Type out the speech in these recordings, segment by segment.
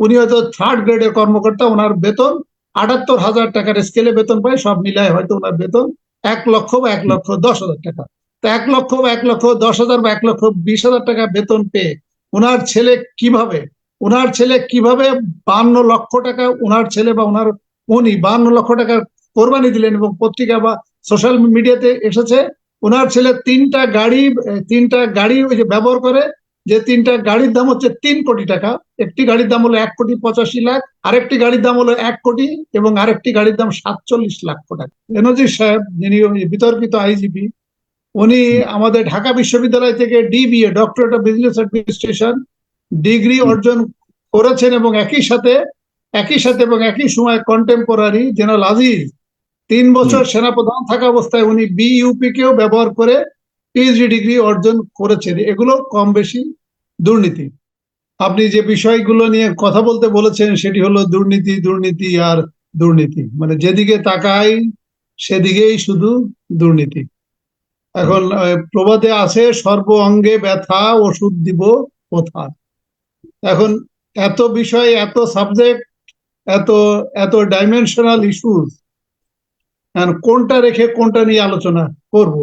উনি হয়তো থার্ড গ্রেডের কর্মকর্তা, ওনার বেতন আটাত্তর হাজার টাকার স্কেলে বেতন পায়, সব মিলায় হয়তো ওনার বেতন এক লক্ষ বা এক লক্ষ দশ হাজার টাকা। তো এক লক্ষ বা এক লক্ষ দশ হাজার বা এক লক্ষ বিশ হাজার টাকা বেতন পেয়ে ওনার ছেলে কীভাবে, ওনার ছেলে কীভাবে বান্ন লক্ষ টাকা ওনার ছেলে বা ওনার উনি বান্ন লক্ষ টাকা কোরবানি দিলেন এবং পত্রিকা বা সোশ্যাল মিডিয়াতে এসেছে, ওনার ছেলে তিনটা গাড়ি তিনটা গাড়ি ওই যে ব্যবহার করে যে তিনটা গাড়ির দাম হচ্ছে তিন কোটি টাকা। একটি গাড়ির দাম হলো এক কোটি পঁচাশি লাখ আরেকটি গাড়ির দাম হলো এক কোটি এবং আরেকটি গাড়ির দাম সাতচল্লিশ লক্ষ টাকা। বেনজির সাহেব যিনি বিতর্কিত আইজিপি উনি আমাদের ঢাকা বিশ্ববিদ্যালয় থেকে DBA doctorate of business administration degree অর্জন করেছেন এবং একই সাথে একই সাথে এবং একই সময় কন্টেম্পোরারি জেনারেল আজিজ তিন বছর সেনাপ্রধান থাকা অবস্থায় উনি বিইউপি কেও ব্যবহার করে পিএইচডি ডিগ্রি অর্জন করেছেন। এগুলো কম বেশি দুর্নীতি। আপনি যে বিষয়গুলো নিয়ে কথা বলতে বলেছেন, সেটি হলো দুর্নীতি দুর্নীতি আর দুর্নীতি। মানে যেদিকে তাকাই, সেদিকেই শুধু দুর্নীতি। এখন প্রবাদে আছে, সর্ব অঙ্গে ব্যথা, ওষুধ দিব কোথা? এখন, এত বিষয়, এত সাবজেক্ট এত এত ডাইমেনশনাল ইস্যুস কোনটা রেখে কোনটা নিয়ে আলোচনা করব?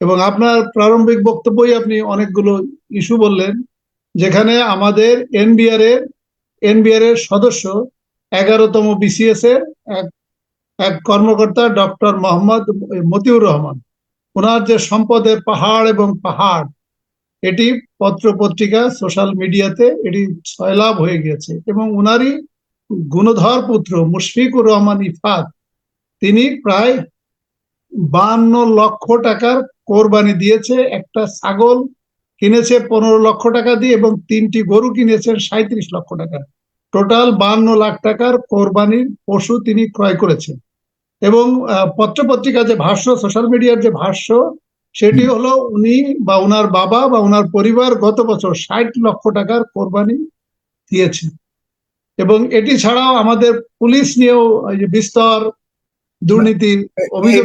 এবং আপনার প্রারম্ভিক বক্তব্যই আপনি অনেকগুলো ইস্যু বললেন। যেখানে আমাদের এনবিআর এর এনবিআর এর সদস্য এগারোতম বিসিএস এর এক এক কর্মকর্তা ডক্টর মোহাম্মদ মতিউর রহমান। ওনার যে সম্পদের পাহাড় এবং পাহাড়, এটি পত্র পত্রিকা সোশ্যাল মিডিয়াতে এটি ছয়লাভ হয়ে গিয়েছে এবং উনারই গুণধর পুত্র মুশফিকুর রহমান ইফাত, তিনি প্রায় বান্ন লক্ষ টাকার কোরবানি দিয়েছে একটা ছাগল কিনেছে পনেরো লক্ষ টাকা দিয়ে এবং তিনটি গরু কিনেছেন সাঁত্রিশ লক্ষ টাকা। টোটাল বান্ন লাখ টাকার কোরবানির পশু তিনি ক্রয় করেছেন। এবং আহ, পত্রপত্রিকা যে ভাষ্য সোশ্যাল মিডিয়ার যে ভাষ্য সেটি হলো উনি বা ওনার বাবা বা ওনার পরিবার গত বছর ষাট লক্ষ টাকার কোরবানি দিয়েছে এবং এটি ছাড়াও আমাদের পুলিশ নিয়েও বিস্তর দুর্নীতির অভিযোগ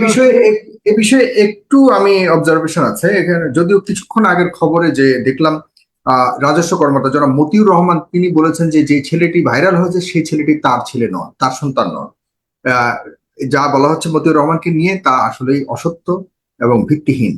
এ- বিষয়ে একটু আমি অবজারভেশন আছে। এখানে যদিও কিছুক্ষণ আগের খবরে যে দেখলাম রাজস্ব কর্মকর্তা যারা মতিউর রহমান তিনি বলেছেন যে যে ছেলেটি ভাইরাল হয়েছে সেই ছেলেটি তার ছেলে নন তার সন্তান আহ, যা বলা হচ্ছে মতিউর রহমানকে নিয়ে তা আসলেই অসত্য এবং ভিত্তিহীন।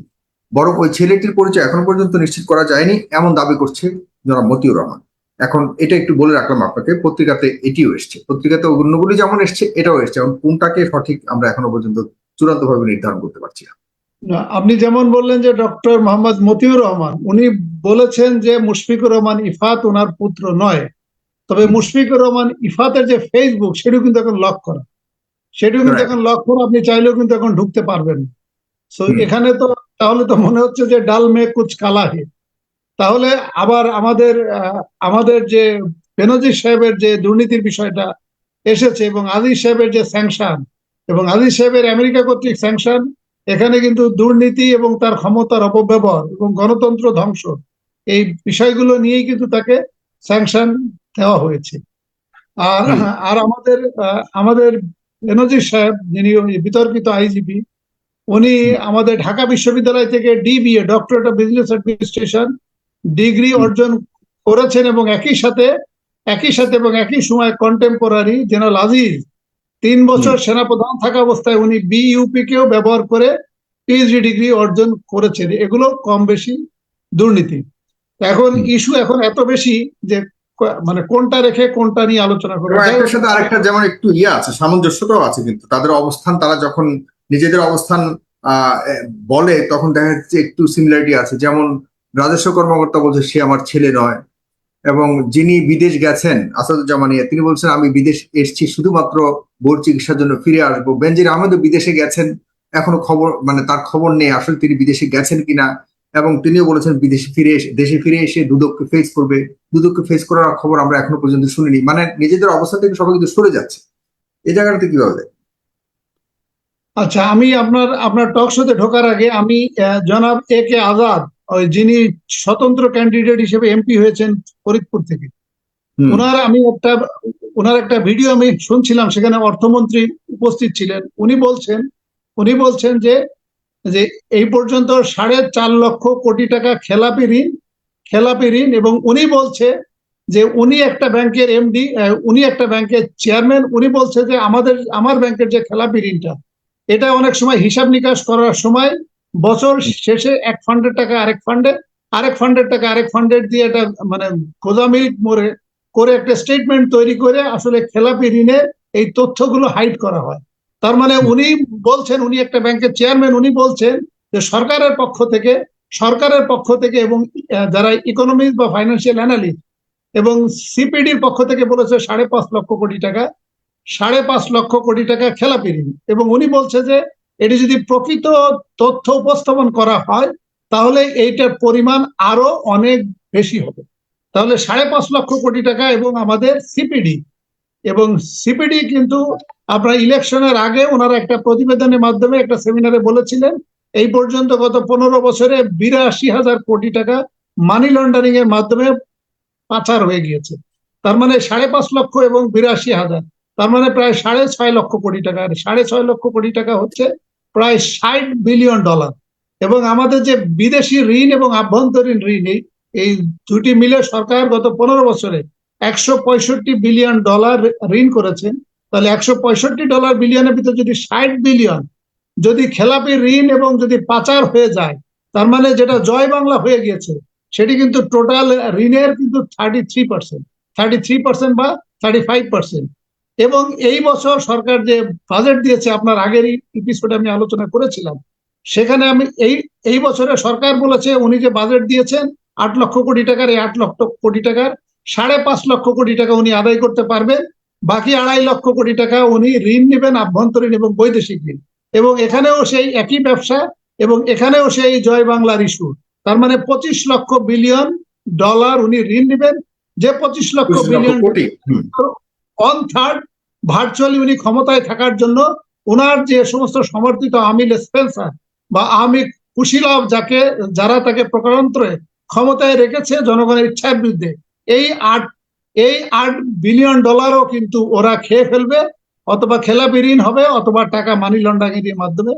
বরং ওই ছেলেটির পরিচয় এখনও পর্যন্ত নিশ্চিত করা যায়নি এমন দাবি করছে যারা মতিউর রহমান। এখন এটা একটু বলে রাখলাম আপনাকে পত্রিকাতে এটিও এসছে। পত্রিকাতে অন্যগুলি যেমন এসছে এটাও এসছে এবং কোনটাকে সঠিক আমরা এখনও পর্যন্ত চূড়ান্ত ভাবে নির্ধারণ করতে পারছি না। না, আপনি যেমন বললেন যে ডক্টর মোহাম্মদ মতিউর রহমান উনি বলেছেন যে মুশফিকুর রহমান ইফাত ওনার পুত্র নয়। তবে মুশফিকুর রহমান ইফাতের যে ফেসবুক সেটিও কিন্তু এখন লক করা। সেটিও কিন্তু এখন লক করা আপনি চাইলেও কিন্তু এখন ঢুকতে পারবেন সো এখানে তো তাহলে তো মনে হচ্ছে যে ডাল মে কুচ কালা হে। তাহলে আবার আমাদের আমাদের যে বেনজির সাহেবের যে দুর্নীতির বিষয়টা এসেছে এবং আজিজ সাহেবের যে স্যাংশন এবং আজিজ সাহেবের আমেরিকা কর্তৃক স্যাংশন এখানে কিন্তু দুর্নীতি এবং তার ক্ষমতার অপব্যবহার এবং গণতন্ত্র ধ্বংস এই বিষয়গুলো নিয়েই কিন্তু তাকে স্যাংশন দেওয়া হয়েছে। আর আর আমাদের আমাদের বেনজির সাহেব যিনি বিতর্কিত আইজিপি উনি আমাদের ঢাকা বিশ্ববিদ্যালয় থেকে DBA doctorate of business administration degree অর্জন করেছেন এবং একই সাথে একই সাথে এবং একই সময় কন্টেম্পোরারি জেনারেল আজিজ তিন বছর সেনাপ্রধান থাকা অবস্থায় উনি বিইউপি কেও ব্যবহার করে পিএইচডি ডিগ্রি অর্জন করেছেন। এগুলো কম বেশি দুর্নীতি। এখন ইস্যু এখন এত বেশি যে মানে কোনটা রেখে কোনটা নিয়ে আলোচনা করব। একটার সাথে আরেকটা যেমন একটু ইয়ে আছে সামঞ্জস্যতাও আছে কিন্তু। তাদের অবস্থান তারা যখন নিজেদের অবস্থান আহ, বলে তখন দেখা যাচ্ছে একটু সিমিলারিটি আছে। যেমন রাজস্ব কর্মকর্তা বলছে সে আমার ছেলে নয়। এবং যিনি বিদেশ গেছেন আসাদুজ্জামানিয়া তিনি বলছেন, আমি বিদেশ এসেছি শুধুমাত্র বোর চিকিৎসার জন্য ফিরে আসব। বেনজির আহমেদও বিদেশে গেছেন, এখনও খবর মানে তার খবর নেই আসলে তিনি বিদেশে গেছেন কিনা। এবং তিনিও বলেছেন, বিদেশে ফিরে এসে, দেশে ফিরে এসে দুদককে ফেস করবে। দুদককে ফেস করার খবর আমরা এখনও পর্যন্ত শুনিনি। মানে নিজেদের অবস্থান থেকে সবাই কিন্তু সরে যাচ্ছে। এই জায়গাটাতে কীভাবে? আচ্ছা আমি আপনার আপনার টক শোতে ঢোকার আগে আমি জনাব এ কে আজাদ যিনি স্বতন্ত্র ক্যান্ডিডেট হিসেবে এমপি হয়েছেন ফরিদপুর থেকে। ওনার আমি একটা ওনার একটা ভিডিও আমি শুনছিলাম সেখানে অর্থমন্ত্রী উপস্থিত ছিলেন। উনি বলছেন উনি বলছেন যে যে এই পর্যন্ত সাড়ে চার লক্ষ কোটি টাকা খেলাপি ঋণ খেলাপি ঋণ এবং উনি বলছে যে উনি একটা ব্যাংকের এমডি উনি একটা ব্যাংকের চেয়ারম্যান উনি বলছে যে আমাদের আমার ব্যাংকের যে খেলাপি ঋণটা এটা অনেক সময় হিসাব নিকাশ করার সময় বছর শেষে এক ফান্ডের টাকা আরেক ফান্ডে আরেক ফান্ডের টাকা আরেক ফান্ডের দিয়ে এটা মানে গোদামিল মোড়ে করে একটা স্টেটমেন্ট তৈরি করে আসলে খেলাপি ঋণের এই তথ্যগুলো হাইড করা হয়। তার মানে উনি বলছেন উনি একটা ব্যাংকের চেয়ারম্যান উনি বলছেন যে সরকারের পক্ষ থেকে সরকারের পক্ষ থেকে এবং যারা ইকোনমিক্স বা ফাইন্যান্সিয়াল অ্যানালিস্ট এবং সিপিডির পক্ষ থেকে বলেছে সাড়ে পাঁচ লক্ষ কোটি টাকা সাড়ে পাঁচ লক্ষ কোটি টাকা খেলাপি ঋণ। এবং উনি বলছে যে এটি যদি প্রকৃত তথ্য উপস্থাপন করা হয়, তাহলে এইটার পরিমাণ আরও অনেক বেশি হবে। তাহলে সাড়ে পাঁচ লক্ষ কোটি টাকা এবং আমাদের সিপিডি এবং সিপিডি কিন্তু আপনার ইলেকশনের আগে ওনারা একটা প্রতিবেদনের মাধ্যমে একটা সেমিনারে বলেছিলেন, এই পর্যন্ত গত পনেরো বছরে বিরাশি হাজার কোটি টাকা মানি লন্ডারিং এর মাধ্যমে পাচার হয়ে গিয়েছে। তার মানে সাড়ে পাঁচ লক্ষ এবং বিরাশি হাজার। তার মানে প্রায় সাড়ে ছয় লক্ষ কোটি টাকা। আর সাড়ে ছয় লক্ষ কোটি টাকা হচ্ছে প্রায় ষাট বিলিয়ন ডলার। এবং আমাদের যে বিদেশি ঋণ এবং আভ্যন্তরীণ ঋণ, এই দুটি মিলে সরকার গত পনেরো বছরে একশো পঁয়ষট্টি বিলিয়ন ডলার ঋণ করেছেন। তাহলে একশো পঁয়ষট্টি ডলার বিলিয়নের ভিতরে যদি ষাট বিলিয়ন যদি খেলাপি ঋণ এবং যদি পাচার হয়ে যায়, তার মানে যেটা জয় বাংলা হয়ে গিয়েছে, সেটি কিন্তু টোটাল ঋণের কিন্তু thirty three percent thirty three percent বা থার্টি ফাইভ পার্সেন্ট এবং এই বছর সরকার যে বাজেট দিয়েছে আপনার আগের এপিসোডে আমি আলোচনা করেছিলাম সেখানে আমি এই এই বছরে সরকার বলেছে উনি যে বাজেট দিয়েছেন আট লক্ষ কোটি টাকার এই আট লক্ষ কোটি টাকার সাড়ে পাঁচ লক্ষ কোটি টাকা উনি আদায় করতে পারবেন বাকি আড়াই লক্ষ কোটি টাকা উনি ঋণ নেবেন আভ্যন্তরীণ এবং বৈদেশিক ঋণ। এবং এখানেও সেই একই ব্যবসা এবং এখানেও সেই জয় বাংলার ইস্যু তার মানে পঁচিশ লক্ষ বিলিয়ন ডলার উনি ঋণ নেবেন যে পঁচিশ লক্ষ পঁচিশ লক্ষ বিলিয়ন ওয়ান থার্ড ভার্চুয়ালি উনি ক্ষমতায় থাকার জন্য ওনার যে সমস্ত সমর্থিত আমিল স্পেন্সার বা আমির কুশীলভ যাকে, যারা তাকে প্রকারান্তরে ক্ষমতায় রেখেছে জনগণের ইচ্ছার বিরুদ্ধে, এই আট এই আট বিলিয়ন ডলারও কিন্তু ওরা খেয়ে ফেলবে, অথবা খেলাপি ঋণ হবে, অথবা টাকা মানি লন্ডারিং এর মাধ্যমে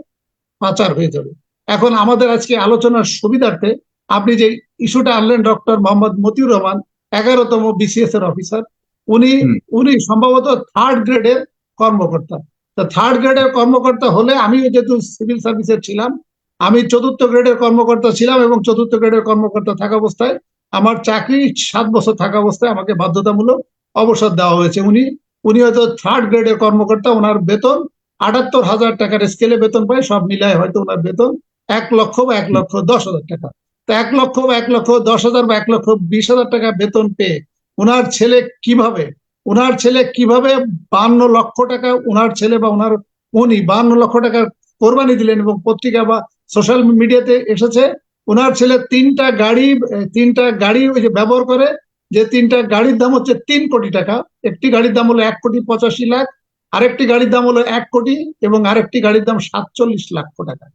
পাচার হয়ে যাবে। এখন আমাদের আজকে আলোচনার সুবিধার্থে আপনি যে ইস্যুটা আনলেন ডক্টর মোহাম্মদ মতিউর রহমান, এগারোতম বিসিএস এর অফিসার উনি উনি সম্ভবত থার্ড গ্রেডের কর্মকর্তা। তা থার্ড গ্রেডের কর্মকর্তা হলে আমি যেহেতু সিভিল সার্ভিসের ছিলাম আমি চতুর্থ গ্রেডের কর্মকর্তা ছিলাম এবং চতুর্থ গ্রেডের কর্মকর্তা থাকা অবস্থায় আমার চাকরি সাত বছর থাকা অবস্থায় আমাকে বাধ্যতামূলক অবসর দেওয়া হয়েছে। উনি উনি হয়তো থার্ড গ্রেডের কর্মকর্তা ওনার বেতন আটাত্তর হাজার টাকার স্কেলে বেতন পায় সব মিলায় হয়তো ওনার বেতন এক লক্ষ বা এক লক্ষ দশ হাজার টাকা। তো এক লক্ষ বা এক লক্ষ দশ হাজার বা এক লক্ষ বিশ হাজার টাকা বেতন পেয়ে ওনার ছেলে কীভাবে? ওনার ছেলে কীভাবে বান্ন লক্ষ টাকা ওনার ছেলে বা ওনার উনি বান্ন লক্ষ টাকা কোরবানি দিলেন এবং পত্রিকা বা সোশ্যাল মিডিয়াতে এসেছে? ওনার ছেলে তিনটা গাড়ি তিনটা গাড়ি ওই যে ব্যবহার করে যে তিনটা গাড়ির দাম হচ্ছে তিন কোটি টাকা। একটি গাড়ির দাম হলো এক কোটি পঁচাশি লাখ, আরেকটি গাড়ির দাম হলো এক কোটি এবং আরেকটি গাড়ির দাম সাতচল্লিশ লক্ষ টাকা।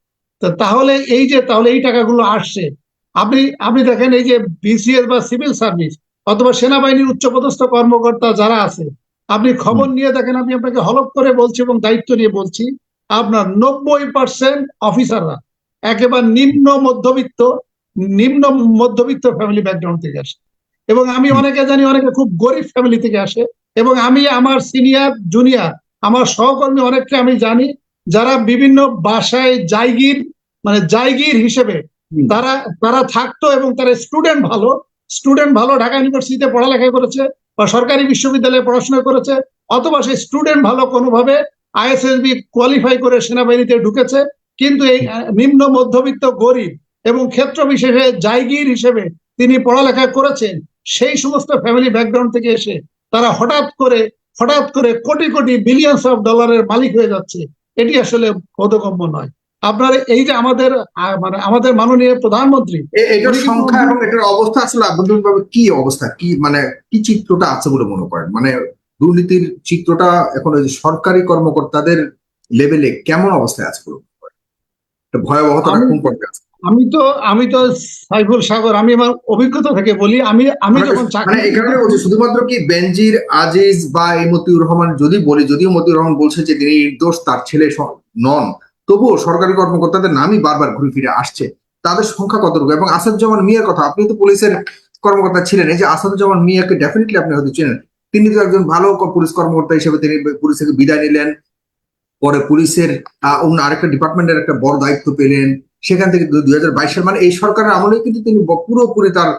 তো তাহলে এই যে, তাহলে এই টাকাগুলো আসছে। আপনি আপনি দেখেন এই যে বিসিএস বা সিভিল সার্ভিস অথবা সেনাবাহিনীর উচ্চপদস্থ কর্মকর্তা যারা আছে আপনি খবর নিয়ে দেখেন আমি আপনাকে হলপ করে বলছি এবং দায়িত্ব নিয়ে বলছি আপনার নব্বই পার্সেন্ট অফিসাররা একেবারে নিম্ন মধ্যবিত্ত নিম্ন মধ্যবিত্ত ফ্যামিলি ব্যাকগ্রাউন্ড থেকে আসে। এবং আমি অনেকে জানি অনেকে খুব গরিব ফ্যামিলি থেকে আসে এবং আমি আমার সিনিয়র জুনিয়র আমার সহকর্মী অনেককে আমি জানি যারা বিভিন্ন বাসায় জায়গির মানে জায়গির হিসেবে তারা তারা থাকতো এবং তারা স্টুডেন্ট ভালো স্টুডেন্ট ভালো ঢাকা ইউনিভার্সিটিতে পড়ালেখা করেছে বা সরকারি বিশ্ববিদ্যালয়ে পড়াশোনা করেছে, অথবা সেই স্টুডেন্ট ভালো কোনোভাবে আইএসএসবি কোয়ালিফাই করে সেনাবাহিনীতে ঢুকেছে, কিন্তু এই নিম্ন মধ্যবিত্ত গরিব এবং ক্ষেত্র বিশেষে জায়গির হিসেবে তিনি পড়ালেখা করেছেন, সেই সমস্ত ফ্যামিলি ব্যাকগ্রাউন্ড থেকে এসে তারা হঠাৎ করে হঠাৎ করে কোটি কোটি বিলিয়ন্স অফ ডলারের মালিক হয়ে যাচ্ছে। এটি আসলে বোধগম্য নয়। আপনার এই যে আমাদের মানে আমাদের মাননীয় প্রধানমন্ত্রী এটার সংখ্যা এবং এটার অবস্থা আসলে আভ্যন্তরীণভাবে কি অবস্থা? কি মানে কি চিত্রটা আছে বলে মনে করেন? মানে দুর্নীতির চিত্রটা এখন ওই সরকারি কর্মকর্তাদের লেভেলে কেমন অবস্থায় আছে বলে মনে করেন? ভয়াবহতা আমি- কোন পর্যায়ে আছে? আমি তো আমি তো সাইফুল সাগর আমি আমার অভিজ্ঞতা থেকে বলি আমি আমি যখন মানে চাকরি এই শুধুমাত্র কি বেনজির আজিজ বা এই মতিউর রহমান যদি বলি যদিও মতিউর রহমান বলছে যে তিনি নির্দোষ তার ছেলে নন তবুও সরকারি কর্মকর্তাদের নামই বারবার ঘুরে ফিরে আসছে। তাদের সংখ্যা কতটুকু? এবং আসাদুজ্জামান মিয়ার কথা, আপনি তো পুলিশের কর্মকর্তা ছিলেন, এই যে আসাদুজ্জামান মিয়াকে ডেফিনেটলি আপনি হয়তো চেনেন। তিনি তো একজন ভালো পুলিশ কর্মকর্তা হিসেবে তিনি পুলিশ থেকে বিদায় নিলেন। পরে পুলিশের অন্য আরেকটা ডিপার্টমেন্টের একটা বড় দায়িত্ব পেলেন। সেখান থেকে দুই হাজার বাইশ সাল মানে এই সরকারের আমলে কিন্তু তিনি পুরোপুরি তার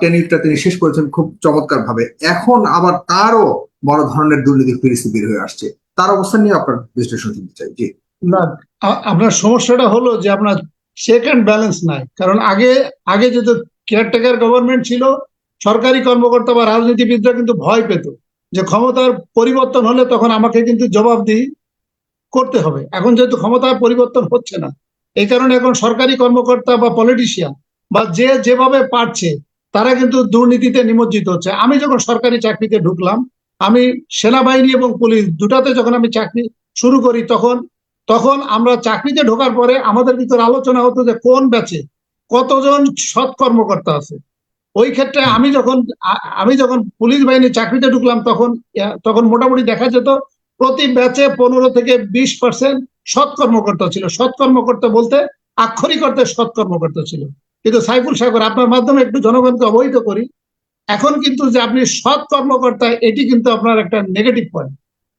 টেনিউরটা তিনি শেষ করেছেন খুব চমৎকার ভাবে এখন আবার তারও বড় ধরনের দুর্নীতি, ফিরিস্তি বের হয়ে আসছে। তার অবস্থান নিয়ে আপনার বিশ্লেষণ শুনতে চাই। জি। না আপনার সমস্যাটা হলো যে আপনার চেক অ্যান্ড ব্যালেন্স নাই। কারণ আগে আগে যেহেতু কেয়ারটেকার গভর্নমেন্ট ছিল, সরকারি কর্মকর্তা বা রাজনীতিবিদরা কিন্তু ভয় পেত যে ক্ষমতার পরিবর্তন হলে তখন আমাকে কিন্তু জবাবদিহি করতে হবে। এখন যেহেতু ক্ষমতার পরিবর্তন হচ্ছে না, এই কারণে এখন সরকারি কর্মকর্তা বা পলিটিশিয়ান বা যে যেভাবে পারছে, তারা কিন্তু দুর্নীতিতে নিমজ্জিত হচ্ছে। আমি যখন সরকারি চাকরিতে ঢুকলাম, আমি সেনাবাহিনী এবং পুলিশ দুটাতে যখন আমি চাকরি শুরু করি, তখন তখন আমরা চাকরিতে ঢোকার পরে আমাদের ভিতরে আলোচনা হতো যে কোন ব্যাচে কতজন সৎ কর্মকর্তা আছে। ওই ক্ষেত্রে আমি যখন আমি যখন পুলিশ বাহিনীর চাকরিতে ঢুকলাম তখন তখন মোটামুটি দেখা যেত প্রতি ব্যাচে পনেরো থেকে বিশ পার্সেন্ট সৎ কর্মকর্তা ছিল। সৎ কর্মকর্তা বলতে আক্ষরিক অর্থে সৎ কর্মকর্তা ছিল। কিন্তু সাইফুল সাগর আপনার মাধ্যমে একটু জনগণকে অবহিত করি। এখন কিন্তু যে আপনি সৎ কর্মকর্তা এটি কিন্তু আপনার একটা নেগেটিভ পয়েন্ট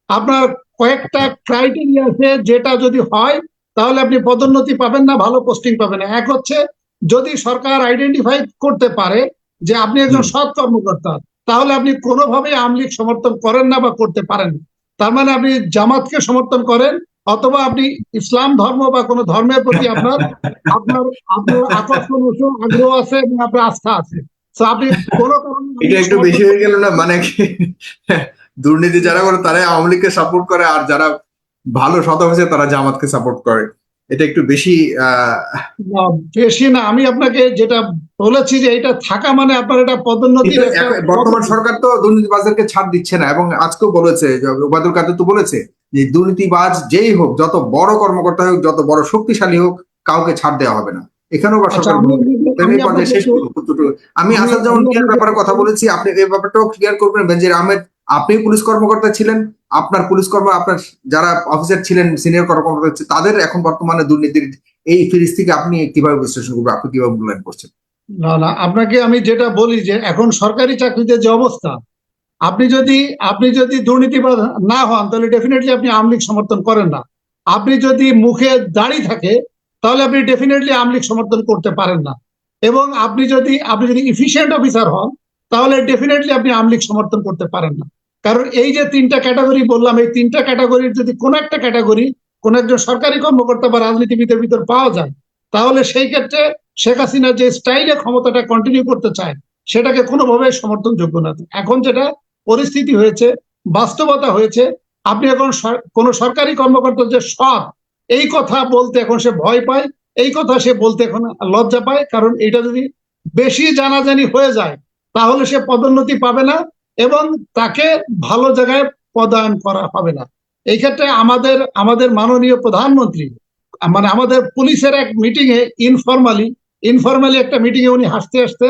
আপনার কয়েকটা ক্রাইটেরিয়া আছে যেটা যদি হয় তাহলে আপনি পদোন্নতি পাবেন না ভালো পোস্টিং পাবেন না। এক হচ্ছে যদি সরকার আইডেন্টিফাই করতে পারে যে আপনি একজন সৎ কর্মকর্তা তাহলে আপনি কোনোভাবেই আওয়ামী লীগ সমর্থন করেন না বা করতে পারেন। তার মানে আপনি জামাতকে সমর্থন করেন অথবা আপনি ইসলাম ধর্ম বা কোনো ধর্মের প্রতি আপনার আপনার আপনার আকর্ষণ আগ্রহ আছে এবং আপনার আস্থা আছে। তো আপনি কোনো কারণে এটা একটু বেশি হয়ে গেল না? মানে দুর্নীতি যারা করে তারা আওয়ামী লীগকে সাপোর্ট করে আর যারা ভালো সৎ অফিসে তারা জামাতকে সাপোর্ট করে। এটা একটু বেশি আহ বেশি না। আমি আপনাকে যেটা বলেছি যে এটা থাকা মানে আপনার এটা এখন বর্তমান সরকার তো দুর্নীতিবাজদেরকে ছাড় দিচ্ছে না এবং আজকেও বলেছে ওবায়দুল কাদের তো বলেছে যে দুর্নীতিবাজ যেই হোক যত বড় কর্মকর্তা হোক যত বড় শক্তিশালী হোক কাউকে ছাড় দেওয়া হবে না। এখানেও বা আচ্ছা, সরকার আমি- আসাদ যেমন ব্যাপারে কথা বলেছি আপনি এই ব্যাপারটাও ক্লিয়ার করবেন বেঞ্জির আহমেদ আপনি পুলিশ কর্মকর্তা ছিলেন, আপনার পুলিশ কর্ম, আপনার যারা অফিসার ছিলেন সিনিয়র কর্মকর্তা তাদের এখন বর্তমানে দুর্নীতির এই ফিরিস্তিকে আপনি কীভাবে বিশ্লেষণ করবেন? আপনি কীভাবে মূল্যায়ন করছেন? না না, আপনাকে আমি যেটা বলি যে এখন সরকারি চাকরিতে যে অবস্থা, আপনি যদি আপনি যদি দুর্নীতিবাদ না হন, তাহলে ডেফিনেটলি আপনি আওয়ামী লীগ সমর্থন করেন না। আপনি যদি মুখে দাড়ি থাকে, তাহলে আপনি ডেফিনেটলি আওয়ামী লীগ সমর্থন করতে পারেন না। এবং আপনি যদি আপনি যদি ইফিসিয়েন্ট অফিসার হন, তাহলে ডেফিনেটলি আপনি আওয়ামী লীগ সমর্থন করতে পারেন না। কারণ এই যে তিনটা ক্যাটাগরি বললাম, এই তিনটা ক্যাটাগরির যদি কোনো একটা ক্যাটাগরি কোন একজন সরকারি কর্মকর্তা বা রাজনীতিবিদের ভিতর পাওয়া যায়, তাহলে সেই ক্ষেত্রে শেখ হাসিনা যে স্টাইলে ক্ষমতাটা কন্টিনিউ করতে চায়, সেটাকে কোনোভাবে সমর্থনযোগ্য না। এখন যেটা পরিস্থিতি হয়েছে, বাস্তবতা হয়েছে, আপনি এখন কোনো সরকারি কর্মকর্তা যে সৎ, এই কথা বলতে এখন সে ভয় পায়, এই কথা সে বলতে এখন লজ্জা পায়, কারণ এটা যদি বেশি জানাজানি হয়ে যায়, তাহলে সে পদোন্নতি পাবে না এবং তাকে ভালো জায়গায় পদায়ন করা হবে না। এই ক্ষেত্রে আমাদের আমাদের মাননীয় প্রধানমন্ত্রী মানে আমাদের পুলিশের এক মিটিং এ ইনফরমালি ইনফরমালি একটা মিটিং এ উনি হাসতে হাসতে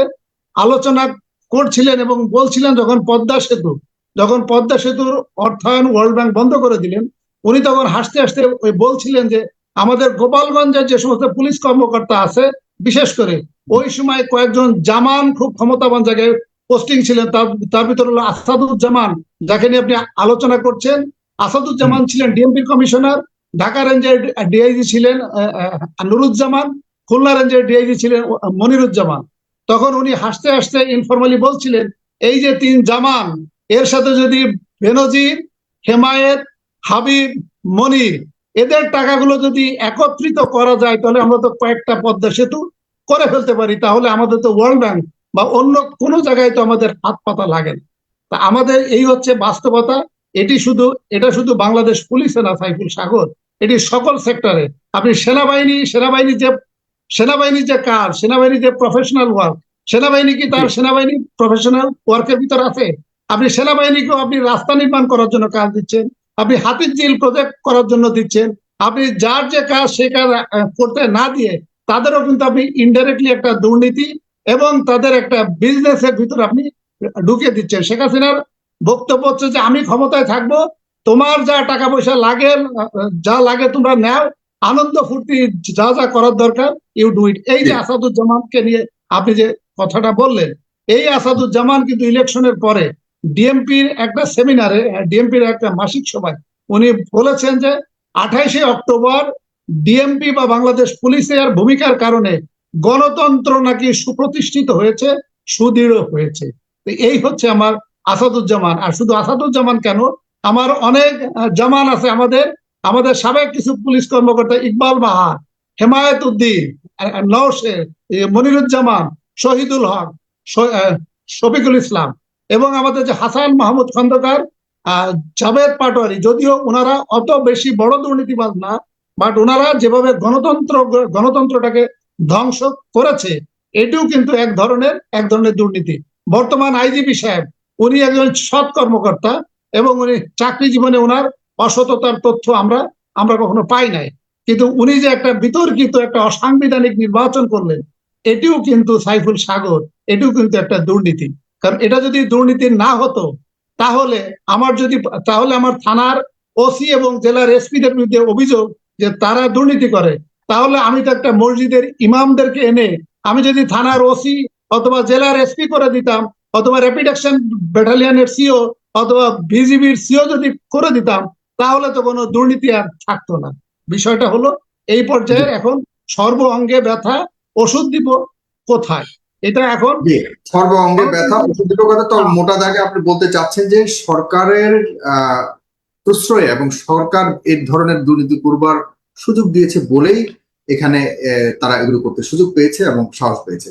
আলোচনা করছিলেন এবং বলছিলেন, যখন পদ্মা সেতু, যখন পদ্মা সেতুর অর্থায়ন ওয়ার্ল্ড ব্যাংক বন্ধ করে দিলেন, উনি তখন হাসতে হাসতে ওই বলছিলেন যে, আমাদের গোপালগঞ্জের যে সমস্ত পুলিশ কর্মকর্তা আছে, বিশেষ করে ওই সময় কয়েকজন জামান খুব ক্ষমতাবান জায়গায় পোস্টিং ছিলেন তার তার ভিতর হলো আসাদুজ্জামান, যাকে নিয়ে আপনি আলোচনা করছেন। আসাদুজ্জামান ছিলেন ডিএমপি কমিশনার, ঢাকা রেঞ্জের ডিআইজি ছিলেন নুরুজ্জামান, খুলনা রেঞ্জের ডিআইজি ছিলেন মনিরুজ্জামান। তখন উনি হাসতে হাসতে ইনফরমালি বলছিলেন, এই যে তিন জামান, এর সাথে যদি বেনজির, হেমায়েত, হাবিব, মনির, এদের টাকাগুলো যদি একত্রিত করা যায়, তাহলে আমরা তো কয়েকটা পদ্মা সেতু করে ফেলতে পারি। তাহলে আমাদের তো ওয়ার্ল্ড ব্যাংক বা অন্য কোনো জায়গায় তো আমাদের হাত পাতা লাগে না। তা আমাদের এই হচ্ছে বাস্তবতা এটি শুধু এটা শুধু বাংলাদেশ পুলিশে না সাইফুল সাগর এটি সকল সেক্টরে। আপনি সেনাবাহিনী সেনাবাহিনী যে সেনাবাহিনীর যে কাজ সেনাবাহিনীর যে প্রফেশনাল ওয়ার্ক সেনাবাহিনী কি তার সেনাবাহিনী প্রফেশনাল ওয়ার্কের ভিতর আছে? আপনি সেনাবাহিনীকেও আপনি রাস্তা নির্মাণ করার জন্য কাজ দিচ্ছেন আপনি হাতির জিল প্রজেক্ট করার জন্য দিচ্ছেন আপনি যার যে কাজ সে কাজ করতে না দিয়ে তাদেরও কিন্তু আপনি ইনডাইরেক্টলি একটা দুর্নীতি এবং তাদের একটা বিজনেসের ভিতর আপনি ঢুকিয়ে দিচ্ছেন। শেখ হাসিনার বক্তব্য হচ্ছে যে আমি ক্ষমতায় থাকব তোমার যা টাকা পয়সা লাগে যা লাগে তোমরা নাও আনন্দ ফুর্তি যা যা করার দরকার ইউ ডু ইট এই যে আসাদুজ্জামানকে নিয়ে আপনি যে কথাটা বললেন এই আসাদুজ্জামান কিন্তু ইলেকশনের পরে ডিএমপির একটা সেমিনারে ডিএমপির একটা মাসিক সভায় উনি বলেছেন যে আঠাইশে অক্টোবর ডিএমপি বা বাংলাদেশ পুলিশের ভূমিকার কারণে গণতন্ত্র নাকি সুপ্রতিষ্ঠিত হয়েছে সুদৃঢ় হয়েছে। এই হচ্ছে আমার আসাদুজ্জামান। আর শুধু আসাদুজ্জামান কেন? আমার অনেক জামান আছে আমাদের। আমাদের সাবেক কিছু পুলিশ কর্মকর্তা ইকবাল বাহার হেমায়ত উদ্দিন আহ, নওশের মনিরুজ্জামান শহীদুল হক শফিকুল ইসলাম এবং আমাদের যে হাসান মাহমুদ খন্দকার জাভেদ পাটোয়ারি। যদিও ওনারা অত বেশি বড় দুর্নীতিবাজ না বাট ওনারা যেভাবে গণতন্ত্র গণতন্ত্রটাকে ধ্বংস করেছে। এটিও কিন্তু এক ধরনের এক ধরনের দুর্নীতি। বর্তমান আইজিপি সাহেব, উনি একজন সৎ কর্মকর্তা এবং উনি চাকরি জীবনে ওনার অসততার তথ্য আমরা আমরা কখনো পাই নাই। কিন্তু উনি যে একটা বিতর্কিত, একটা অসাংবিধানিক নির্বাচন করলেন, এটিও কিন্তু সাইফুল সাগর, এটিও কিন্তু একটা দুর্নীতি। কারণ এটা যদি দুর্নীতি না হতো, তাহলে আমার যদি, তাহলে আমার থানার ওসি এবং জেলার এসপিদের বিরুদ্ধে অভিযোগ যে তারা দুর্নীতি করে তাহলে আমি তো একটা মসজিদের ইমামদেরকে এনে আমি যদি থানার ওসি অথবা জেলার এসপি করে দিতাম অথবা র্যাপিড অ্যাকশন ব্যাটালিয়নের সিও অথবা বিজিবির সিও যদি করে দিতাম তাহলে তো কোনো দুর্নীতি আর থাকতো না। বিষয়টা হলো এই পর্যায়ে এখন সর্ব অঙ্গে ব্যথা ওষুধ দিব কোথায়? এটা এখন সর্ব অঙ্গে ব্যথা ওষুধ দিব কথা তো মোটা দাগে আপনি বলতে চাচ্ছেন যে সরকারের আহ প্রশ্রয়ে এবং সরকার এই ধরনের দুর্নীতি করবার সুযোগ দিয়েছে বলেই এখানে তারা এগুলো করতে সুযোগ পেয়েছে এবং সাহস পেয়েছে।